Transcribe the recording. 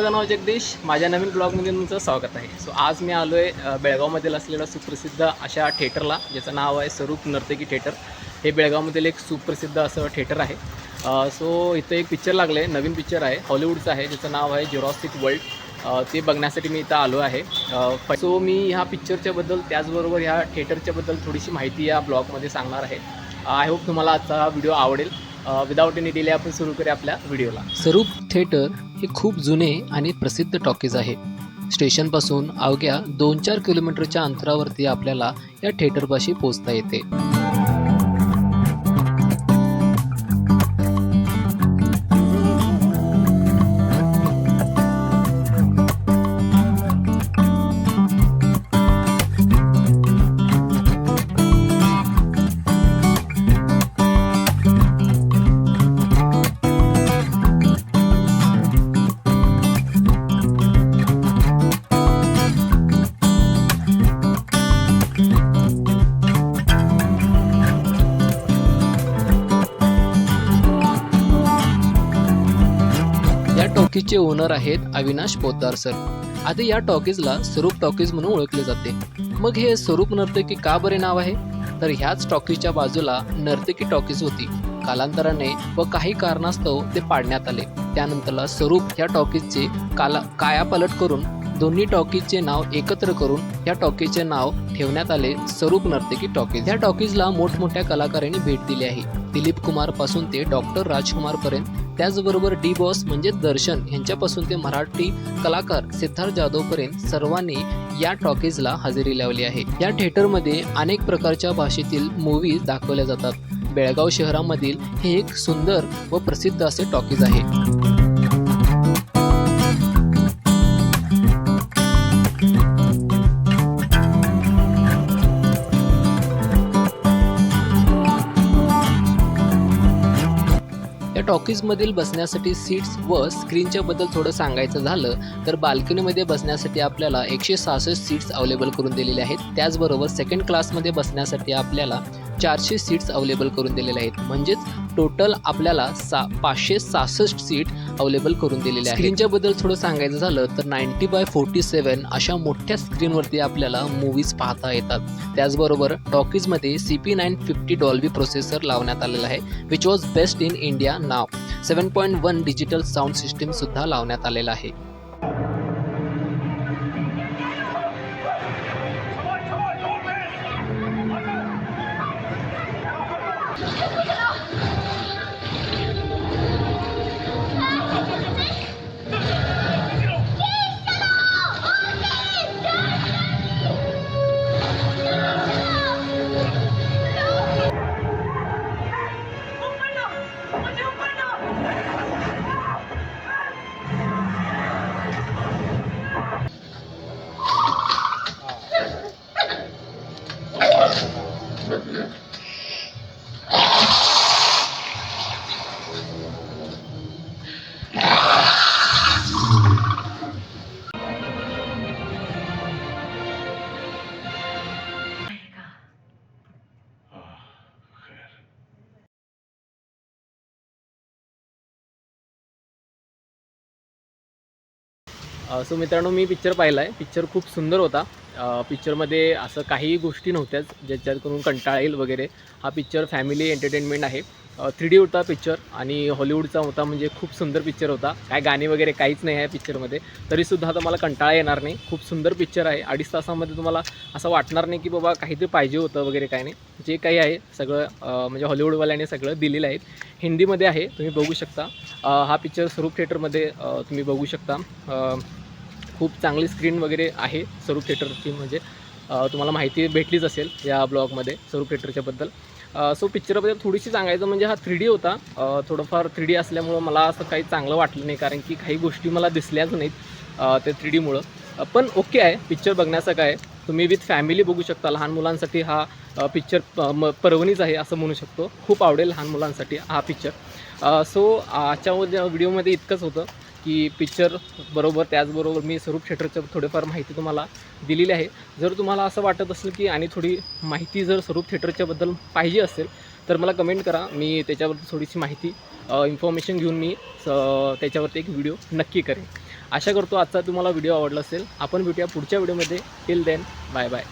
माझं नाव जगदीश. माझ्या नवीन ब्लॉगमध्ये तुमचं स्वागत आहे. सो आज मी आलो आहे बेळगावमधील असलेलं सुप्रसिद्ध अशा थिएटरला ज्याचं नाव आहे स्वरूप नर्तकी थिएटर. हे बेळगावमधील एक सुप्रसिद्ध असं थिएटर आहे. सो इथं एक पिक्चर लागलं आहे नवीन पिक्चर आहे. हॉलिवूडचं आहे ज्याचं नाव आहे जुरॉस्टिक वर्ल्ड. ते बघण्यासाठी मी इथं आलो आहे. सो मी ह्या पिक्चरच्याबद्दल त्याचबरोबर ह्या थिएटरच्याबद्दल थोडीशी माहिती या ब्लॉगमध्ये सांगणार आहे. आय होप तुम्हाला आजचा हा व्हिडिओ आवडेल. विदाऊट एनी डिले आपण सुरू करूया आपल्या व्हिडिओला. स्वरूप थिएटर हे खूप जुने आणि प्रसिद्ध टॉकीज आहे. स्टेशनपासून अवघ्या दोन चार किलोमीटरच्या अंतरावरती आपल्याला या थिएटरपाशी पोहोचता येते. टॉकीजचे ओनर आहेत अविनाश पोद्दार सर. आधी या टॉकीजला स्वरूप टॉकीज म्हणून ओळखले जाते. मग हे स्वरूप नर्तकी का बरे नाव आहे? तर ह्याच टॉकीजच्या बाजूला नर्तकी टॉकीज होती. कालांतराने व काही कारणास्तव ते पाडण्यात आले. त्यानंतरला स्वरूप या टॉकीजचे काला कायापालट करून दोन्ही टॉकीजचे नाव एकत्र करून या टॉकीजचे नाव ठेवण्यात आले स्वरूप नर्तकी टॉकीज. या टॉकीजला मोठमोठ्या कलाकारांनी भेट दिली आहे. दिलीप कुमारपासून ते डॉक्टर राजकुमार पर्यंत त्याचबरोबर डी बॉस म्हणजे दर्शन यांच्यापासून ते मराठी कलाकार सिद्धार्थ जाधव पर्यंत सर्वांनी या टॉकीजला हजेरी लावली आहे. या थिएटरमध्ये अनेक प्रकारच्या भाषेतील मूवीज दाखवल्या जातात. बेळगाव शहरामधील हे एक सुंदर व प्रसिद्ध असे टॉकीज आहे. टॉकीजमधील बसण्यासाठी सीट्स व स्क्रीनच्या बद्दल थोडं सांगायचं झालं तर बाल्कनीमध्ये बसण्यासाठी आपल्याला एकशे सहासष्ट सीट्स अवेलेबल करून दिलेले आहेत. त्याचबरोबर सेकंड क्लासमध्ये बसण्यासाठी आपल्याला चारशे सीट्स अवेलेबल करून दिलेले आहेत. म्हणजेच टोटल आपल्याला सा पाचशे सहासष्ट सीट अवेलेबल करून दिलेले आहेत. स्क्रीनच्या बद्दल थोडं सांगायचं झालं तर नाईन्टी बाय फोर्टी सेवन अशा मोठ्या स्क्रीनवरती आपल्याला मूवीज पाहता येतात. त्याचबरोबर टॉकीजमध्ये C P nine fifty Dolby processor लावण्यात आलेला आहे which was best in India now seven point one digital sound system सुद्धा लावण्यात आलेला आहे. सो मित्रांनो मी पिक्चर पाहिला आहे पिक्चर खूप सुंदर होता. पिक्चरमध्ये असं काही गोष्टी नव्हत्याच ज्याच्यात करून कंटाळा येईल वगैरे. हा पिक्चर फॅमिली एंटरटेनमेंट आहे. थ्री डी होता पिक्चर आणि हॉलिवूडचा होता म्हणजे खूप सुंदर पिक्चर होता. काय गाणे वगैरे काहीच नाही आहे पिक्चरमध्ये तरीसुद्धा तुम्हाला कंटाळा येणार नाही. खूप सुंदर पिक्चर आहे. अडीच तासामध्ये तुम्हाला असं वाटणार नाही की बाबा काहीतरी पाहिजे होतं वगैरे काय नाही. जे काही आहे सगळं म्हणजे हॉलिवूडवाल्याने सगळं दिलेलं आहे. हिंदीमध्ये आहे. तुम्ही बघू शकता. हा पिक्चर स्वरूप थिएटरमध्ये तुम्ही बघू शकता. खूप चांगली स्क्रीन वगैरे आहे स्वरूप थिएटरची म्हणजे. तुम्हाला माहिती भेटलीच असेल या ब्लॉगमध्ये स्वरूप थिएटरच्याबद्दल सो पिक्चरबद्दल थोडीशी सांगायचं म्हणजे हा थ्री डी होता. थोडंफार थ्री डी असल्यामुळं मला असं काही चांगलं वाटलं नाही कारण की काही गोष्टी मला दिसल्याच नाहीत ते थ्री डीमुळं पण ओके आहे पिक्चर बघण्यासारखं आहे. तुम्ही विथ फॅमिली बघू शकता लहान मुलांसाठी हा पिक्चर म पर्वणीच आहे असं म्हणू शकतो. खूप आवडेल लहान मुलांसाठी हा पिक्चर सो आजच्या व्हिडिओमध्ये इतकंच होतं. की पिक्चर बरोबर त्याचबरोबर मी स्वरूप थिएटरचं थोडीफार माहिती तुम्हाला दिलेली आहे. जर तुम्हाला असं वाटत असेल की आणि थोडी माहिती जर स्वरूप थिएटरच्याबद्दल पाहिजे असेल तर मला कमेंट करा. मी त्याच्यावरती थोडीशी माहिती इन्फॉर्मेशन घेऊन मी स- त्याच्यावरती एक व्हिडिओ नक्की करेन. आशा करतो आजचा तुम्हाला व्हिडिओ आवडला असेल. आपण भेटूया पुढच्या व्हिडिओमध्ये टिल देन बाय बाय